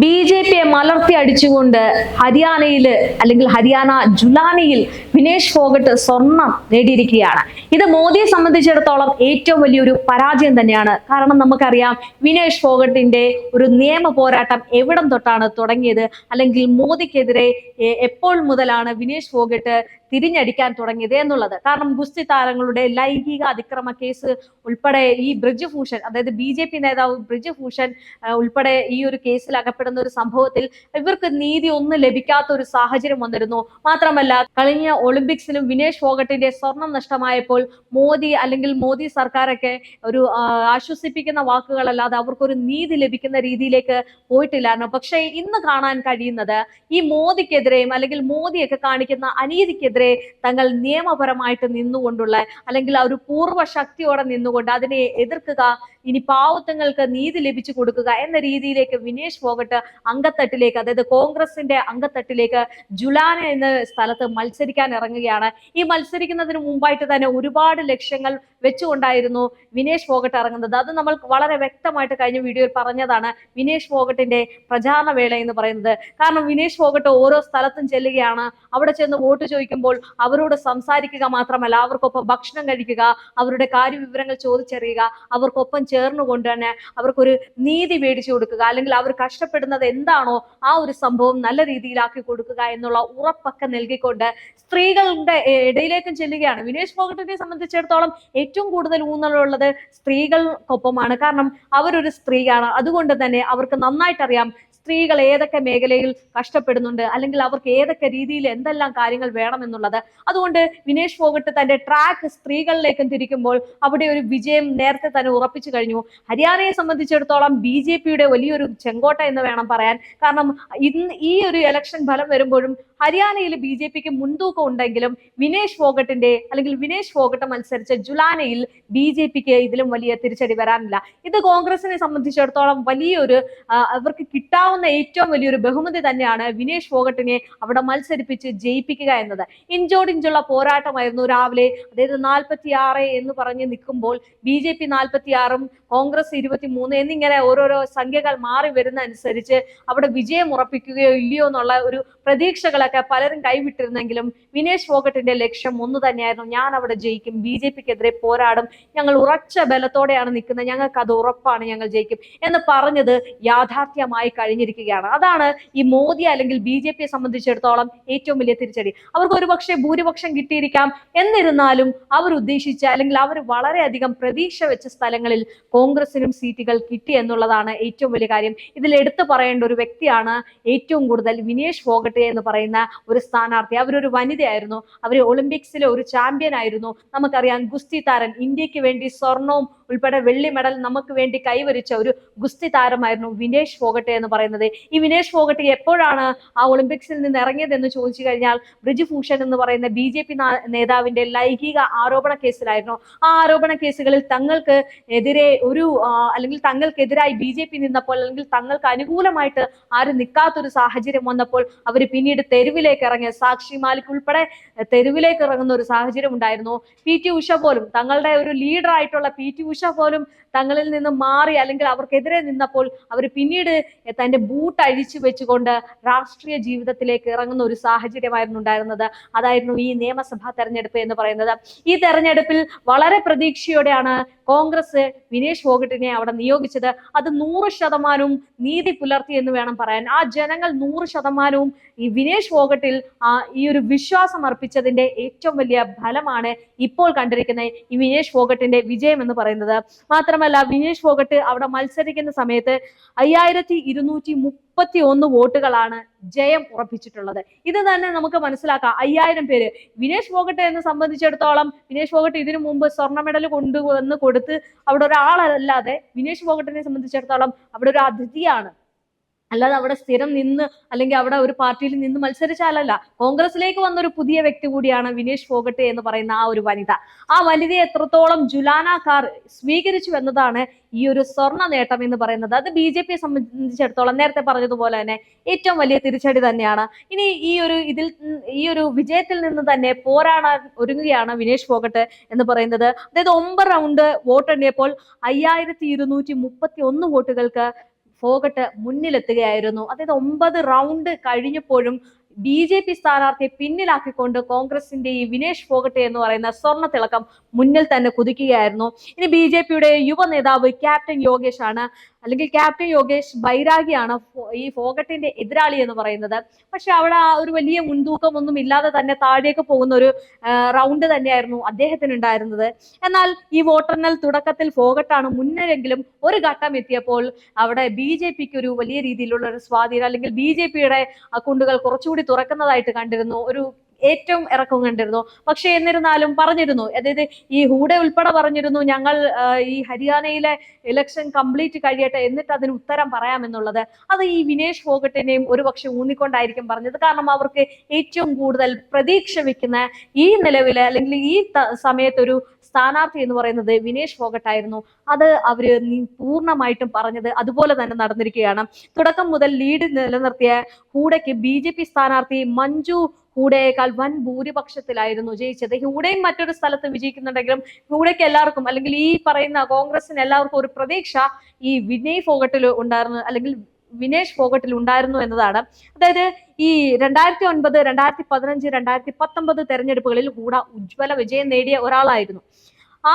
B J പിയെ മലർത്തി അടിച്ചുകൊണ്ട് ഹരിയാനയിൽ അല്ലെങ്കിൽ ഹരിയാന ജുലാനിയിൽ വിനേഷ് ഫോഗട്ട് സ്വർണം നേടിയിരിക്കുകയാണ്. ഇത് മോദിയെ സംബന്ധിച്ചിടത്തോളം ഏറ്റവും വലിയൊരു പരാജയം തന്നെയാണ്. കാരണം നമുക്കറിയാം വിനേഷ് ഫോഗട്ടിന്റെ ഒരു നിയമ പോരാട്ടം എവിടം തൊട്ടാണ് തുടങ്ങിയത്? അല്ലെങ്കിൽ മോദിക്കെതിരെ എപ്പോൾ മുതലാണ് വിനേഷ് ഫോഗട്ട് തിരിഞ്ഞടിക്കാൻ തുടങ്ങിയത് എന്നുള്ളത്. കാരണം ഗുസ്തി താരങ്ങളുടെ ലൈംഗിക അതിക്രമ കേസ് ഉൾപ്പെടെ ഈ ബ്രിജ് ഭൂഷൺ അതായത് ബി ജെ പി നേതാവ് ബ്രിജ് ഭൂഷൺ ഉൾപ്പെടെ ഈ ഒരു കേസിൽ അകപ്പെടുന്ന ഒരു സംഭവത്തിൽ ഇവർക്ക് നീതി ഒന്നും ലഭിക്കാത്ത ഒരു സാഹചര്യം വന്നിരുന്നു. മാത്രമല്ല കഴിഞ്ഞ ഒളിമ്പിക്സിലും വിനേഷ് ഫോഗട്ടിന്റെ സ്വർണം നഷ്ടമായപ്പോൾ മോദി അല്ലെങ്കിൽ മോദി സർക്കാരൊക്കെ ഒരു ആശ്വസിപ്പിക്കുന്ന വാക്കുകളല്ലാതെ അവർക്കൊരു നീതി ലഭിക്കുന്ന രീതിയിലേക്ക് പോയിട്ടില്ലായിരുന്നു. പക്ഷേ ഇന്ന് കാണാൻ കഴിയുന്നത് ഈ മോദിക്കെതിരെയും അല്ലെങ്കിൽ മോദിയൊക്കെ കാണിക്കുന്ന അനീതിക്കെതിരെ തങ്ങൾ നിയമപരമായിട്ട് നിന്നുകൊണ്ടുള്ള അല്ലെങ്കിൽ ആ ഒരു പൂർവ ശക്തിയോടെ നിന്നുകൊണ്ട് അതിനെ എതിർക്കുക ഇനി പാവത്തങ്ങൾക്ക് നീതി ലഭിച്ചു കൊടുക്കുക എന്ന രീതിയിലേക്ക് വിനേഷ് ഫോഗട്ട് അങ്കത്തട്ടിലേക്ക് അതായത് കോൺഗ്രസിന്റെ അങ്കത്തട്ടിലേക്ക് ജുലാന എന്ന സ്ഥലത്ത് മത്സരിക്കാൻ ഇറങ്ങുകയാണ്. ഈ മത്സരിക്കുന്നതിന് മുമ്പായിട്ട് തന്നെ ഒരുപാട് ലക്ഷ്യങ്ങൾ വെച്ചുകൊണ്ടായിരുന്നു വിനേഷ് ഫോഗട്ട് ഇറങ്ങുന്നത്. അത് നമ്മൾ വളരെ വ്യക്തമായിട്ട് കഴിഞ്ഞ വീഡിയോയിൽ പറഞ്ഞതാണ് വിനേഷ് ഫോഗട്ടിന്റെ പ്രചാരണ വേള എന്ന് പറയുന്നത്. കാരണം വിനേഷ് ഫോഗട്ട് ഓരോ സ്ഥലത്തും ചെല്ലുകയാണ്. അവിടെ ചെന്ന് വോട്ട് ചോദിക്കുമ്പോൾ അവരോട് സംസാരിക്കുക മാത്രമല്ല അവർക്കൊപ്പം ഭക്ഷണം കഴിക്കുക അവരുടെ കാര്യവിവരങ്ങൾ ചോദിച്ചറിയുക അവർക്കൊപ്പം ചേർന്നുകൊണ്ട് തന്നെ അവർക്കൊരു നീതി മേടിച്ചു കൊടുക്കുക അല്ലെങ്കിൽ അവർ കഷ്ടപ്പെടുന്നത് എന്താണോ ആ ഒരു സംഭവം നല്ല രീതിയിലാക്കി കൊടുക്കുക എന്നുള്ള ഉറപ്പൊക്കെ നൽകിക്കൊണ്ട് സ്ത്രീകളുടെ ഇടയിലേക്കും ചെല്ലുകയാണ്. വിനേഷ് ഫോഗട്ടിനെ സംബന്ധിച്ചിടത്തോളം ഏറ്റവും കൂടുതൽ ഊന്നലുള്ളത് സ്ത്രീകൾക്കൊപ്പമാണ്. കാരണം അവരൊരു സ്ത്രീയാണ്. അതുകൊണ്ട് തന്നെ അവർക്ക് നന്നായിട്ട് അറിയാം സ്ത്രീകൾ ഏതൊക്കെ മേഖലയിൽ കഷ്ടപ്പെടുന്നുണ്ട് അല്ലെങ്കിൽ അവർക്ക് ഏതൊക്കെ രീതിയിൽ എന്തെല്ലാം കാര്യങ്ങൾ വേണമെന്നുള്ളത്. അതുകൊണ്ട് വിനേഷ് ഫോഗട്ട് തന്റെ ട്രാക്ക് സ്ത്രീകളിലേക്കും തിരിക്കുമ്പോൾ അവിടെ ഒരു വിജയം നേരത്തെ തന്നെ ഉറപ്പിച്ചു കഴിഞ്ഞു. ഹരിയാനയെ സംബന്ധിച്ചിടത്തോളം ബി ജെ പിയുടെ വലിയൊരു ചെങ്കോട്ട എന്ന് വേണം പറയാൻ. കാരണം ഇന്ന് ഈ ഒരു ഇലക്ഷൻ ഫലം വരുമ്പോഴും ഹരിയാനയിൽ ബി ജെ പിക്ക് മുൻതൂക്കം ഉണ്ടെങ്കിലും വിനേഷ് ഫോഗട്ടിന്റെ അല്ലെങ്കിൽ വിനേഷ് ഫോഗട്ട് മത്സരിച്ച ജുലാനയിൽ ബി ജെ പിക്ക് ഇതിലും വലിയ തിരിച്ചടി വരാനില്ല. ഇത് കോൺഗ്രസിനെ സംബന്ധിച്ചിടത്തോളം വലിയൊരു അവർക്ക് കിട്ടാവുന്ന ഏറ്റവും വലിയൊരു ബഹുമതി തന്നെയാണ് വിനേഷ് ഫോഗട്ടിനെ അവിടെ മത്സരിപ്പിച്ച് ജയിപ്പിക്കുക എന്നത്. ഇഞ്ചോടിഞ്ചുള്ള പോരാട്ടമായിരുന്നു രാവിലെ. അതായത് നാൽപ്പത്തി ആറ് എന്ന് പറഞ്ഞ് നിൽക്കുമ്പോൾ ബി ജെ പി നാൽപ്പത്തി ആറും കോൺഗ്രസ് ഇരുപത്തി മൂന്ന് എന്നിങ്ങനെ ഓരോരോ സംഖ്യകൾ മാറി വരുന്ന അനുസരിച്ച് അവിടെ വിജയം ഉറപ്പിക്കുകയോ ഇല്ലയോ എന്നുള്ള ഒരു പ്രതീക്ഷകളൊക്കെ പലരും കൈവിട്ടിരുന്നെങ്കിലും വിനേഷ് ഫോഗട്ടിന്റെ ലക്ഷ്യം ഒന്ന് തന്നെയായിരുന്നു. ഞാൻ അവിടെ ജയിക്കും ബി ജെ പിക്കെതിരെ പോരാടും ഞങ്ങൾ ഉറച്ച ബലത്തോടെയാണ് നിൽക്കുന്നത് ഞങ്ങൾക്ക് അത് ഉറപ്പാണ് ഞങ്ങൾ ജയിക്കും എന്ന് പറഞ്ഞത് യാഥാർത്ഥ്യമായി കഴിഞ്ഞിരിക്കുകയാണ്. അതാണ് ഈ മോദി അല്ലെങ്കിൽ ബി ജെ പിയെ സംബന്ധിച്ചിടത്തോളം ഏറ്റവും വലിയ തിരിച്ചടി. അവർക്ക് ഒരുപക്ഷെ ഭൂരിപക്ഷം കിട്ടിയിരിക്കാം എന്നിരുന്നാലും അവർ ഉദ്ദേശിച്ച അല്ലെങ്കിൽ അവർ വളരെയധികം പ്രതീക്ഷ വെച്ച സ്ഥലങ്ങളിൽ കോൺഗ്രസിനും സീറ്റുകൾ കിട്ടി എന്നുള്ളതാണ് ഏറ്റവും വലിയ കാര്യം. ഇതിൽ എടുത്തു പറയേണ്ട ഒരു വ്യക്തിയാണ് ഏറ്റവും കൂടുതൽ വിനേഷ് ഫോഗട്ടെ എന്ന് പറയുന്ന ഒരു സ്ഥാനാർത്ഥി. അവരൊരു വനിതയായിരുന്നു. അവർ ഒളിമ്പിക്സിലെ ഒരു ചാമ്പ്യൻ ആയിരുന്നു. നമുക്കറിയാം ഗുസ്തി താരൻ ഇന്ത്യയ്ക്ക് വേണ്ടി സ്വർണവും ഉൾപ്പെടെ വെള്ളി മെഡൽ നമുക്ക് വേണ്ടി കൈവരിച്ച ഒരു ഗുസ്തി താരമായിരുന്നു വിനേഷ് ഫോഗട്ടെ എന്ന് പറയുന്നത്. ഈ വിനേഷ് ഫോഗട്ടെ എപ്പോഴാണ് ആ ഒളിമ്പിക്സിൽ നിന്ന് ഇറങ്ങിയതെന്ന് ചോദിച്ചു കഴിഞ്ഞാൽ ബ്രിജ് ഭൂഷൺ എന്ന് പറയുന്ന ബി ജെ പി നേതാവിന്റെ ലൈംഗിക ആരോപണ കേസിലായിരുന്നു. ആ ആരോപണ കേസുകളിൽ തങ്ങൾക്ക് എതിരെ ഒരു അല്ലെങ്കിൽ തങ്ങൾക്കെതിരായി ബി ജെ പി നിന്നപ്പോൾ അല്ലെങ്കിൽ തങ്ങൾക്ക് അനുകൂലമായിട്ട് ആരും നിൽക്കാത്തൊരു സാഹചര്യം വന്നപ്പോൾ അവർ പിന്നീട് തെരുവിലേക്ക് ഇറങ്ങിയ സാക്ഷി മാലിക് ഉൾപ്പെടെ തെരുവിലേക്ക് ഇറങ്ങുന്ന ഒരു സാഹചര്യം ഉണ്ടായിരുന്നു. പി ടി ഉഷ പോലും തങ്ങളുടെ ഒരു ലീഡർ ആയിട്ടുള്ള പി ടി ഉഷ പോലും തങ്ങളിൽ നിന്ന് മാറി അല്ലെങ്കിൽ അവർക്കെതിരെ നിന്നപ്പോൾ അവർ പിന്നീട് തന്റെ ബൂട്ട് അഴിച്ചു വെച്ചുകൊണ്ട് രാഷ്ട്രീയ ജീവിതത്തിലേക്ക് ഇറങ്ങുന്ന ഒരു സാഹചര്യമായിരുന്നു ഉണ്ടായിരുന്നത്. അതായിരുന്നു ഈ നിയമസഭാ തെരഞ്ഞെടുപ്പ് എന്ന് പറയുന്നത്. ഈ തെരഞ്ഞെടുപ്പിൽ വളരെ പ്രതീക്ഷയോടെയാണ് കോൺഗ്രസ് വിനേഷ് ഫോഗട്ടിനെ അവിടെ നിയോഗിച്ചത്. അത് നൂറ് ശതമാനവും നീതി പുലർത്തി എന്ന് വേണം പറയാൻ. ആ ജനങ്ങൾ നൂറ് ശതമാനവും ഈ വിനേഷ് ഫോഗട്ടിൽ ഈ ഒരു വിശ്വാസം അർപ്പിച്ചതിന്റെ ഏറ്റവും വലിയ ഫലമാണ് ഇപ്പോൾ കണ്ടിരിക്കുന്ന ഈ വിനേഷ് ഫോഗട്ടിന്റെ വിജയം എന്ന് പറയുന്നത്. മാത്രമല്ല വിനേഷ് ഫോഗട്ട് അവിടെ മത്സരിക്കുന്ന സമയത്ത് അയ്യായിരത്തി ഇരുന്നൂറ്റി മുപ്പത്തി ഒന്ന് വോട്ടുകളാണ് ജയം ഉറപ്പിച്ചിട്ടുള്ളത്. ഇത് തന്നെ നമുക്ക് മനസ്സിലാക്കാം. അയ്യായിരം പേര്. വിനേഷ് ഫോഗട്ട് എന്നെ സംബന്ധിച്ചിടത്തോളം വിനേഷ് ഫോഗട്ട് ഇതിനു മുമ്പ് സ്വർണ മെഡൽ കൊണ്ടുവന്ന് കൊടുത്ത് അവിടെ ഒരാളല്ലാതെ വിനേഷ് ഫോഗട്ടിനെ സംബന്ധിച്ചിടത്തോളം അവിടെ ഒരു അതിഥിയാണ് അല്ലാതെ അവിടെ സ്ഥിരം നിന്ന് അല്ലെങ്കിൽ അവിടെ ഒരു പാർട്ടിയിൽ നിന്ന് മത്സരിച്ചാലല്ല കോൺഗ്രസിലേക്ക് വന്ന ഒരു പുതിയ വ്യക്തി കൂടിയാണ് വിനേഷ് ഫോഗട്ടെ എന്ന് പറയുന്ന ആ ഒരു വനിത. ആ വനിതയെ എത്രത്തോളം ജുലാന കാർ സ്വീകരിച്ചു എന്നതാണ് ഈ ഒരു സ്വർണ നേട്ടം എന്ന് പറയുന്നത്. അത് ബി ജെ പിയെ സംബന്ധിച്ചിടത്തോളം നേരത്തെ പറഞ്ഞതുപോലെ തന്നെ ഏറ്റവും വലിയ തിരിച്ചടി തന്നെയാണ്. ഇനി ഈ ഒരു ഇതിൽ ഈ ഒരു വിജയത്തിൽ നിന്ന് തന്നെ പോരാടാൻ ഒരുങ്ങുകയാണ് വിനേഷ് ഫോഗട്ട് എന്ന് പറയുന്നത്. അതായത് ഒമ്പത് റൗണ്ട് വോട്ടെണ്ണിയപ്പോൾ അയ്യായിരത്തി ഇരുന്നൂറ്റി മുപ്പത്തി ഒന്ന് വോട്ടുകൾക്ക് ഫോഗട്ട് മുന്നിലെത്തുകയായിരുന്നു. അതായത് ഒമ്പത് റൗണ്ട് കഴിഞ്ഞപ്പോഴും ബി ജെ പി സ്ഥാനാർത്ഥിയെ പിന്നിലാക്കിക്കൊണ്ട് കോൺഗ്രസിന്റെ ഈ വിനേഷ് ഫോഗട്ടെ എന്ന് പറയുന്ന സ്വർണ തിളക്കം മുന്നിൽ തന്നെ കുതിക്കുകയായിരുന്നു. ഇനി ബി ജെ പിയുടെ യുവ നേതാവ് ക്യാപ്റ്റൻ യോഗേഷ് ആണ് അല്ലെങ്കിൽ ക്യാപ്റ്റൻ യോഗേഷ് ബൈരാഗിയാണ് ഈ ഫോഗട്ടിന്റെ എതിരാളി എന്ന് പറയുന്നത്. പക്ഷെ അവിടെ ആ ഒരു വലിയ മുൻതൂക്കം ഒന്നും ഇല്ലാതെ തന്നെ താഴേക്ക് പോകുന്ന ഒരു റൗണ്ട് തന്നെയായിരുന്നു അദ്ദേഹത്തിന് ഉണ്ടായിരുന്നത് എന്നാൽ ഈ വോട്ടെണ്ണൽ തുടക്കത്തിൽ ഫോഗട്ടാണ് മുന്നിലെങ്കിലും ഒരു ഘട്ടം എത്തിയപ്പോൾ അവിടെ ബി ജെ പിക്ക് ഒരു വലിയ രീതിയിലുള്ള ഒരു സ്വാധീനം അല്ലെങ്കിൽ ബി ജെ പിയുടെ അക്കൗണ്ടുകൾ കുറച്ചുകൂടി തുറക്കുന്നതായിട്ട് കണ്ടിരുന്നു. ഒരു ഏറ്റവും ഇറക്കം കണ്ടിരുന്നു. പക്ഷെ എന്നിരുന്നാലും പറഞ്ഞിരുന്നു. അതായത് ഈ ഹൂഡെ ഉൾപ്പെടെ പറഞ്ഞിരുന്നു ഞങ്ങൾ ഈ ഹരിയാനയിലെ ഇലക്ഷൻ കംപ്ലീറ്റ് കഴിയട്ടെ എന്നിട്ട് അതിന് ഉത്തരം പറയാമെന്നുള്ളത്. അത് ഈ വിനേഷ് ഫോഗട്ടിനെയും ഒരുപക്ഷെ ഊന്നിക്കൊണ്ടായിരിക്കും പറഞ്ഞത്. കാരണം അവർക്ക് ഏറ്റവും കൂടുതൽ പ്രതീക്ഷ വെക്കുന്ന ഈ നിലവിൽ അല്ലെങ്കിൽ ഈ സമയത്തൊരു സമയത്ത് സ്ഥാനാർത്ഥി എന്ന് പറയുന്നത് വിനേഷ് ഫോഗട്ടായിരുന്നു. അത് അവർ പൂർണമായിട്ടും പറഞ്ഞത് അതുപോലെ തന്നെ നടന്നിരിക്കുകയാണ്. തുടക്കം മുതൽ ലീഡ് നിലനിർത്തിയ കൂടെക്ക് ബി സ്ഥാനാർത്ഥി മഞ്ജു ഹൂഡയേക്കാൾ വൻ ഭൂരിപക്ഷത്തിലായിരുന്നു ജയിച്ചത്. ഹൂഡയും മറ്റൊരു സ്ഥലത്ത് വിജയിക്കുന്നുണ്ടെങ്കിലും ഹൂഡയ്ക്ക് എല്ലാവർക്കും അല്ലെങ്കിൽ ഈ പറയുന്ന കോൺഗ്രസിന് എല്ലാവർക്കും ഒരു പ്രതീക്ഷ ഈ വിനയ് ഫോഗട്ടിൽ ഉണ്ടായിരുന്നു അല്ലെങ്കിൽ വിനേഷ് ഫോഗട്ടിൽ ഉണ്ടായിരുന്നു എന്നതാണ്. അതായത് ഈ രണ്ടായിരത്തി ഒൻപത് രണ്ടായിരത്തി പതിനഞ്ച് രണ്ടായിരത്തി പത്തൊമ്പത് തെരഞ്ഞെടുപ്പുകളിൽ ഹൂഡ ഉജ്ജ്വല വിജയം നേടിയ ഒരാളായിരുന്നു. ആ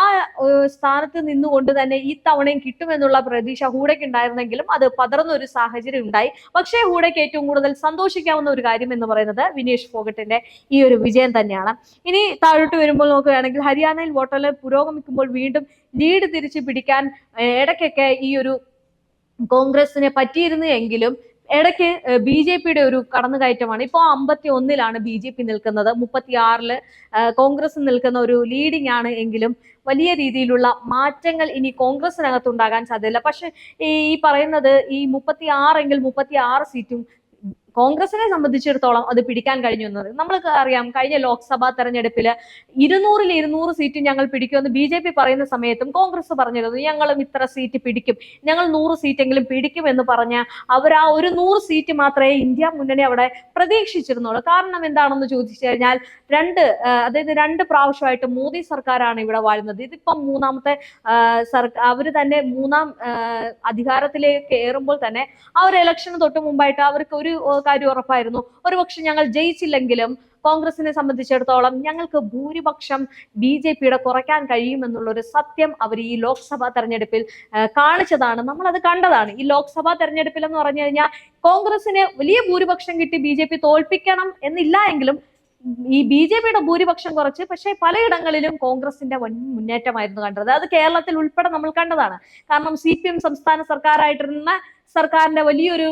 സ്ഥാനത്ത് നിന്നുകൊണ്ട് തന്നെ ഈ തവണയും കിട്ടുമെന്നുള്ള പ്രതീക്ഷ ഹൂഡയ്ക്ക് ഉണ്ടായിരുന്നെങ്കിലും അത് പതർന്ന ഒരു സാഹചര്യം ഉണ്ടായി. പക്ഷേ ഹൂഡയ്ക്ക് ഏറ്റവും കൂടുതൽ സന്തോഷിക്കാവുന്ന ഒരു കാര്യം എന്ന് പറയുന്നത് വിനേഷ് ഫോഗട്ടിന്റെ ഈ ഒരു വിജയം തന്നെയാണ്. ഇനി താഴോട്ട് വരുമ്പോൾ നോക്കുകയാണെങ്കിൽ ഹരിയാനയിൽ വോട്ടെല്ലാം പുരോഗമിക്കുമ്പോൾ വീണ്ടും ലീഡ് തിരിച്ചു പിടിക്കാൻ ഇടയ്ക്കൊക്കെ ഈ ഒരു കോൺഗ്രസിനെ പറ്റിയിരുന്നു എങ്കിലും ഇടയ്ക്ക് ബി ജെ പിയുടെ ഒരു കടന്നുകയറ്റമാണ്. ഇപ്പോൾ അമ്പത്തി ഒന്നിലാണ് ബി ജെ പി നിൽക്കുന്നത്. മുപ്പത്തി ആറിൽ കോൺഗ്രസ് നിൽക്കുന്ന ഒരു ലീഡിംഗ് ആണ് എങ്കിലും വലിയ രീതിയിലുള്ള മാറ്റങ്ങൾ ഇനി കോൺഗ്രസിനകത്ത് ഉണ്ടാകാൻ സാധ്യതയില്ല. പക്ഷെ ഈ പറയുന്നത് ഈ മുപ്പത്തി ആറെങ്കിൽ മുപ്പത്തി ആറ് സീറ്റും കോൺഗ്രസിനെ സംബന്ധിച്ചിടത്തോളം അത് പിടിക്കാൻ കഴിഞ്ഞു എന്നത് നമ്മൾക്ക് അറിയാം കഴിഞ്ഞ ലോക്സഭാ തെരഞ്ഞെടുപ്പിൽ ഇരുന്നൂറിൽ ഇരുന്നൂറ് സീറ്റ് ഞങ്ങൾ പിടിക്കുമെന്ന് ബി ജെ പി പറയുന്ന സമയത്തും കോൺഗ്രസ് പറഞ്ഞിരുന്നു ഞങ്ങളും ഇത്ര സീറ്റ് പിടിക്കും. ഞങ്ങൾ നൂറ് സീറ്റെങ്കിലും പിടിക്കും എന്ന് പറഞ്ഞ അവർ ആ ഒരു നൂറ് സീറ്റ് മാത്രമേ ഇന്ത്യ മുന്നണി അവിടെ പ്രതീക്ഷിച്ചിരുന്നുള്ളൂ. കാരണം എന്താണെന്ന് ചോദിച്ചു കഴിഞ്ഞാൽ രണ്ട് അതായത് രണ്ട് പ്രാവശ്യമായിട്ട് മോദി സർക്കാരാണ് ഇവിടെ വാഴുന്നത്. ഇതിപ്പം മൂന്നാമത്തെ സർക്കാർ അവർ തന്നെ മൂന്നാം അധികാരത്തിലേക്ക് കയറുമ്പോൾ തന്നെ ആ ഒരു ഇലക്ഷന് തൊട്ട് മുമ്പായിട്ട് അവർക്ക് ഒരു കാര്യം ഉറപ്പായിരുന്നു. ഒരുപക്ഷെ ഞങ്ങൾ ജയിച്ചില്ലെങ്കിലും കോൺഗ്രസിനെ സംബന്ധിച്ചിടത്തോളം ഞങ്ങൾക്ക് ഭൂരിപക്ഷം ബി ജെ പിയുടെ കുറയ്ക്കാൻ കഴിയുമെന്നുള്ള ഒരു സത്യം അവർ ഈ ലോക്സഭാ തെരഞ്ഞെടുപ്പിൽ കാണിച്ചതാണ്. നമ്മൾ അത് കണ്ടതാണ്. ഈ ലോക്സഭാ തെരഞ്ഞെടുപ്പിൽ എന്ന് പറഞ്ഞു കഴിഞ്ഞാൽ കോൺഗ്രസിന് വലിയ ഭൂരിപക്ഷം കിട്ടി ബി ജെ പി തോൽപ്പിക്കണം എന്നില്ല എങ്കിലും ഈ ബി ജെ പിയുടെ ഭൂരിപക്ഷം കുറച്ച്. പക്ഷേ പലയിടങ്ങളിലും കോൺഗ്രസിന്റെ വൻ മുന്നേറ്റമായിരുന്നു കണ്ടത്. അത് കേരളത്തിൽ ഉൾപ്പെടെ നമ്മൾ കണ്ടതാണ്. കാരണം സി പി എം സംസ്ഥാന സർക്കാരായിട്ടിരുന്ന സർക്കാരിന്റെ വലിയൊരു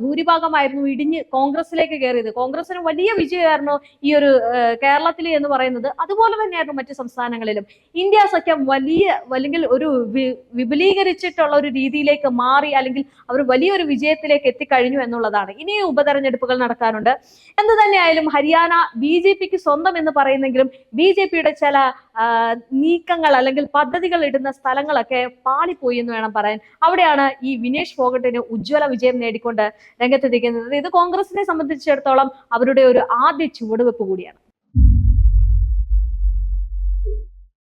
ഭൂരിഭാഗമായിരുന്നു ഇടിഞ്ഞ് കോൺഗ്രസിലേക്ക് കയറിയത്. കോൺഗ്രസിന് വലിയ വിജയമായിരുന്നു ഈ ഒരു കേരളത്തിൽ എന്ന് പറയുന്നത്. അതുപോലെ തന്നെയായിരുന്നു മറ്റു സംസ്ഥാനങ്ങളിലും. ഇന്ത്യ സഖ്യം വലിയ അല്ലെങ്കിൽ ഒരു വിപുലീകരിച്ചിട്ടുള്ള ഒരു രീതിയിലേക്ക് മാറി അല്ലെങ്കിൽ അവർ വലിയൊരു വിജയത്തിലേക്ക് എത്തിക്കഴിഞ്ഞു എന്നുള്ളതാണ്. ഇനിയും ഉപതെരഞ്ഞെടുപ്പുകൾ നടക്കാനുണ്ട്. എന്ത് തന്നെയായാലും ഹരിയാന ബി ജെ പിക്ക് സ്വന്തം എന്ന് പറയുന്നെങ്കിലും ബി ജെ പിയുടെ ചില നീക്കങ്ങൾ അല്ലെങ്കിൽ പദ്ധതികൾ ഇടുന്ന സ്ഥലങ്ങളൊക്കെ പാളിപ്പോയി എന്ന് വേണം പറയാൻ. അവിടെയാണ് ഈ വിനേഷ് ഫോഗട്ടിന് ഉജ്ജ്വല വിജയം നേടിക്കൊണ്ട് രംഗത്തെത്തിക്കുന്നത് ഇത് കോൺഗ്രസിനെ സംബന്ധിച്ചിടത്തോളം അവരുടെ ഒരു ആദ്യ ചുവടുവെപ്പ് കൂടിയാണ്.